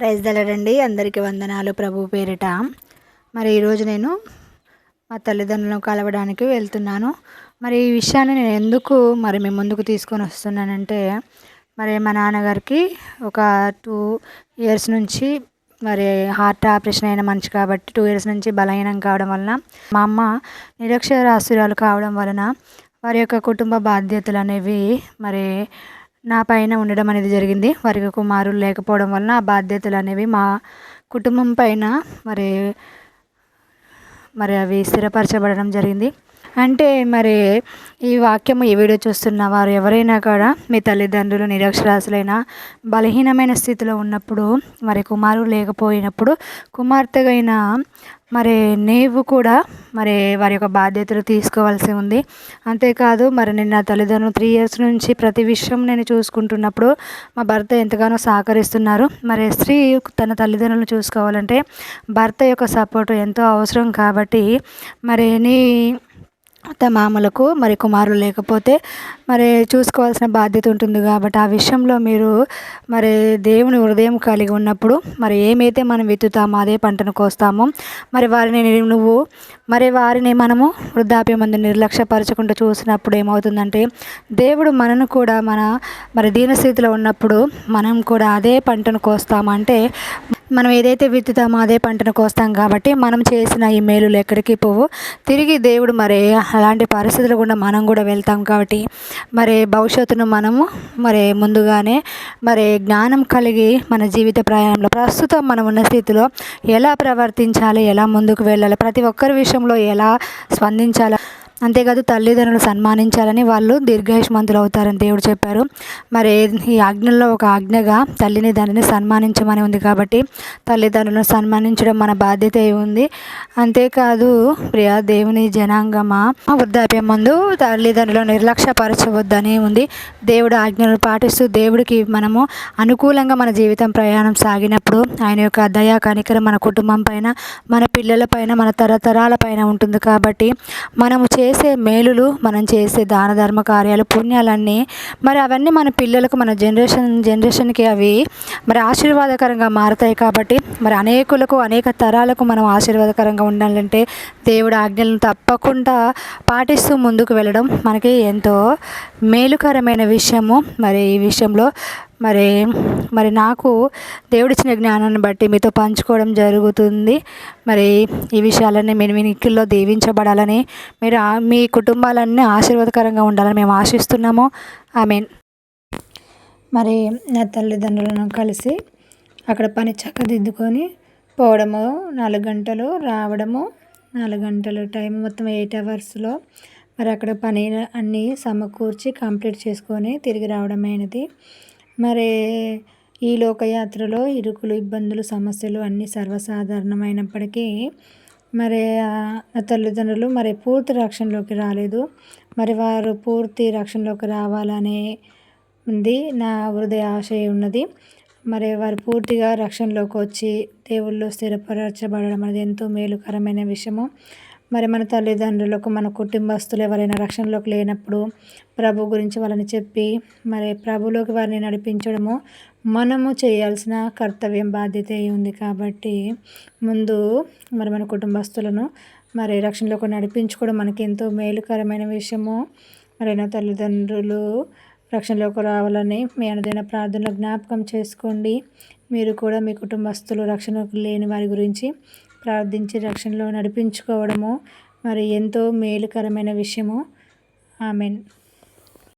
Praise తెలడండి అందరికీ వందనాలు ప్రభు పేరిట. మరి ఈరోజు నేను మా తల్లిదండ్రులను కలవడానికి వెళ్తున్నాను. మరి ఈ విషయాన్ని నేను ఎందుకు మరి మేము ముందుకు తీసుకొని వస్తున్నానంటే మరి మా నాన్నగారికి ఒక టూ ఇయర్స్ నుంచి మరి హార్ట్ ఆపరేషన్ అయిన మనిషి కాబట్టి టూ ఇయర్స్ నుంచి బలహీనం కావడం వలన మా అమ్మ నిరక్షరాస్యురాలు కావడం వలన వారి యొక్క కుటుంబ బాధ్యతలు అనేవి మరి నా పైన ఉండడం అనేది జరిగింది. వారికి కుమారులు లేకపోవడం వలన ఆ బాధ్యతలు అనేవి మా కుటుంబం పైన మరి మరి అవి స్థిరపరచబడడం జరిగింది. అంటే మరి ఈ వాక్యము ఈ వీడియో చూస్తున్న వారు ఎవరైనా కూడా మీ తల్లిదండ్రులు నిరక్షరాస్యులైన బలహీనమైన స్థితిలో ఉన్నప్పుడు మరి కుమారుడు లేకపోయినప్పుడు కుమార్తెగైన మరి నీవు కూడా మరి వారి యొక్క బాధ్యతలు తీసుకోవాల్సి ఉంది. అంతేకాదు మరి నేను నా తల్లిదండ్రులు త్రీ ఇయర్స్ నుంచి ప్రతి విషయం నేను చూసుకుంటున్నప్పుడు మా భర్త ఎంతగానో సహకరిస్తున్నారు. మరి స్త్రీ తన తల్లిదండ్రులను చూసుకోవాలంటే భర్త యొక్క సపోర్టు ఎంతో అవసరం కాబట్టి మరి నీ అత్త మామలకు మరి కుమారులు లేకపోతే మరి చూసుకోవాల్సిన బాధ్యత ఉంటుంది కాబట్టి ఆ విషయంలో మీరు మరి దేవుని హృదయం కలిగి ఉన్నప్పుడు మరి ఏమైతే మనం విత్తుతామో అదే పంటను కోస్తామో. మరి వారిని నువ్వు మరి వారిని మనము వృద్ధాప్యం మంది నిర్లక్ష్యపరచకుండా చూసినప్పుడు ఏమవుతుందంటే దేవుడు మనను కూడా మన మరి దీనస్థితిలో ఉన్నప్పుడు మనం కూడా అదే పంటను కోస్తామంటే మనం ఏదైతే విత్తుతామో అదే పంటను కోస్తాం కాబట్టి మనం చేసిన ఈ మేలులు ఎక్కడికి పోవు. తిరిగి దేవుడు మరి అలాంటి పరిస్థితులు కూడా మనం కూడా వెళ్తాం కాబట్టి మరి భవిష్యత్తును మనము మరి ముందుగానే మరి జ్ఞానం కలిగి మన జీవిత ప్రయాణంలో ప్రస్తుతం మనం ఉన్న స్థితిలో ఎలా ప్రవర్తించాలి ఎలా ముందుకు వెళ్ళాలి ప్రతి ఒక్కరి విషయంలో ఎలా స్పందించాలి అంతేకాదు తల్లిదండ్రులు సన్మానించాలని వాళ్ళు దీర్ఘాయుష్మంతులు అవుతారని దేవుడు చెప్పారు. మరి ఈ ఆజ్ఞల్లో ఒక ఆజ్ఞగా తల్లిని తండ్రిని సన్మానించమని ఉంది కాబట్టి తల్లిదండ్రులను సన్మానించడం మన బాధ్యత ఉంది? అంతేకాదు ప్రియా దేవుని జనాంగమా వృద్ధాప్యం ముందు తల్లిదండ్రులను నిర్లక్ష్యపరచవద్దని ఉంది. దేవుడు ఆజ్ఞలను పాటిస్తూ దేవుడికి మనము అనుకూలంగా మన జీవితం ప్రయాణం సాగినప్పుడు ఆయన యొక్క దయా కనికర మన కుటుంబం పైన మన పిల్లల పైన మన తరతరాల పైన ఉంటుంది కాబట్టి మనము చే చేసే మేలులు మనం చేసే దాన ధర్మ కార్యాలు పుణ్యాలన్నీ మరి అవన్నీ మన పిల్లలకు మన జనరేషన్ జనరేషన్కి అవి మరి ఆశీర్వాదకరంగా మారుతాయి కాబట్టి మరి అనేకులకు అనేక తరాలకు మనం ఆశీర్వాదకరంగా ఉండాలంటే దేవుడు ఆజ్ఞలను తప్పకుండా పాటిస్తూ ముందుకు వెళ్ళడం మనకి ఎంతో మేలుకరమైన విషయము. మరి ఈ విషయంలో మరి మరి నాకు దేవుడిచ్చిన జ్ఞానాన్ని బట్టి మీతో పంచుకోవడం జరుగుతుంది. మరి ఈ విషయాలన్నీ మీరు మీ నిక్కుల్లో దీవించబడాలని మీరు మీ కుటుంబాలన్నీ ఆశీర్వాదకరంగా ఉండాలని మేము ఆశిస్తున్నాము. ఐ మీన్ మరి నా తల్లిదండ్రులను కలిసి అక్కడ పని చక్కదిద్దుకొని పోవడము నాలుగు గంటలు రావడము నాలుగు గంటలు టైం మొత్తం ఎయిట్ అవర్స్లో మరి అక్కడ పని అన్నీ సమకూర్చి కంప్లీట్ చేసుకొని తిరిగి రావడమైనది. మరి ఈ లోకయాత్రలో ఇరుకులు ఇబ్బందులు సమస్యలు అన్నీ సర్వసాధారణమైనప్పటికీ మరి తల్లిదండ్రులు మరి పూర్తి రక్షణలోకి రాలేదు. మరి వారు పూర్తి రక్షణలోకి రావాలని ఉంది నా హృదయ ఆశయం ఉన్నది. మరి వారు పూర్తిగా రక్షణలోకి వచ్చి దేవుళ్ళు స్థిరపరచబడడం అనేది ఎంతో మేలుకరమైన విషయము. మరి మన తల్లిదండ్రులకు మన కుటుంబస్తులు ఎవరైనా రక్షణలోకి లేనప్పుడు ప్రభు గురించి వాళ్ళని చెప్పి మరి ప్రభులోకి వారిని నడిపించడము మనము చేయాల్సిన కర్తవ్యం బాధ్యత ఉంది కాబట్టి ముందు మరి మన కుటుంబస్తులను మరి రక్షణలోకి నడిపించుకోవడం మనకి ఎంతో మేలుకరమైన విషయము. మరి నా తల్లిదండ్రులు రక్షణలోకి రావాలని మీ అనుదైన ప్రార్థనలో జ్ఞాపకం చేసుకోండి. మీరు కూడా మీ కుటుంబస్తులు రక్షణకు లేని వారి గురించి ప్రార్థించి రక్షణలో నడిపించుకోవడము మరి ఎంతో మేలుకరమైన విషయము. ఆమెన్.